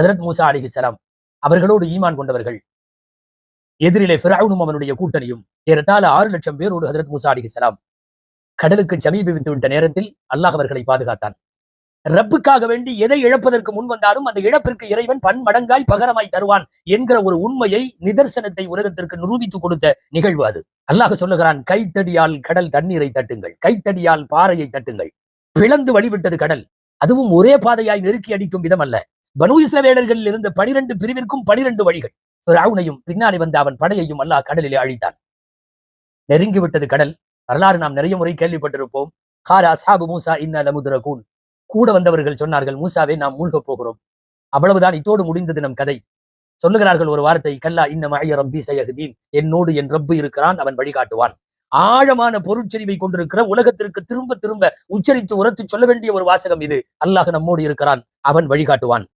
ஹதரத் மூசா அலிஹிசலாம் அவர்களோடு ஈமான் கொண்டவர்கள். எதிரிலே ஃபிராவுனும் அவனுடைய கூட்டணியும் ஏறத்தாழ ஆறு லட்சம் பேரோடு ஹதரத் மூசா அலிஹிசலாம் கடலுக்கு சமீபித்து விட்ட நேரத்தில் அல்லாஹ் அவர்களை பாதுகாத்தான். ரப்புக்காக வேண்டி எதை இழப்பதற்கு முன் வந்தாலும் அந்த இழப்பிற்கு இறைவன் பன்மடங்காய் பகரமாய் தருவான் என்கிற ஒரு உண்மையை நிதர்சனத்தை உலகத்திற்கு நிரூபித்து கொடுத்த நிகழ்வு அது. அல்லாஹ் சொல்லுகிறான் கைத்தடியால் கடல் தண்ணீரை தட்டுங்கள். கைத்தடியால் பாறையை தட்டுங்கள். பிளந்து வழிவிட்டது கடல். அதுவும் ஒரே பாதையாய் நெருக்கி அடிக்கும் விதம் அல்ல. பனு இஸ்ரவேலர்களில் இருந்த பனிரெண்டு பிரிவிற்கும் பனிரெண்டு வழிகள். ராவுனையும் பின்னாடி வந்த அவன் படையையும் அல்லாஹ் கடலிலே அழித்தான். நெருங்கி விட்டது கடல். வரலாறு நாம் நிறைய முறை கேள்விப்பட்டிருப்போம். ஹாரா சாபு மூசா இன்ன லமுதுரகூன். கூட வந்தவர்கள் சொன்னார்கள் மூசாவே நாம் மூழ்கப் போகிறோம். அவ்வளவுதான் இத்தோடு முடிந்தது நம் கதை. சொல்லுகிறார்கள் ஒரு வார்த்தை கல்லா இன்ன மழைய ரப்பி சயகுதீன் என்னோடு என் ரப்பு இருக்கிறான் அவன் வழிகாட்டுவான். ஆழமான பொருட்செறிவை கொண்டிருக்கிற உலகத்திற்கு திரும்ப திரும்ப உச்சரித்து உரத்து சொல்ல வேண்டிய ஒரு வாசகம் இது. அல்லாஹ் நம்மோடு இருக்கிறான் அவன் வழிகாட்டுவான்.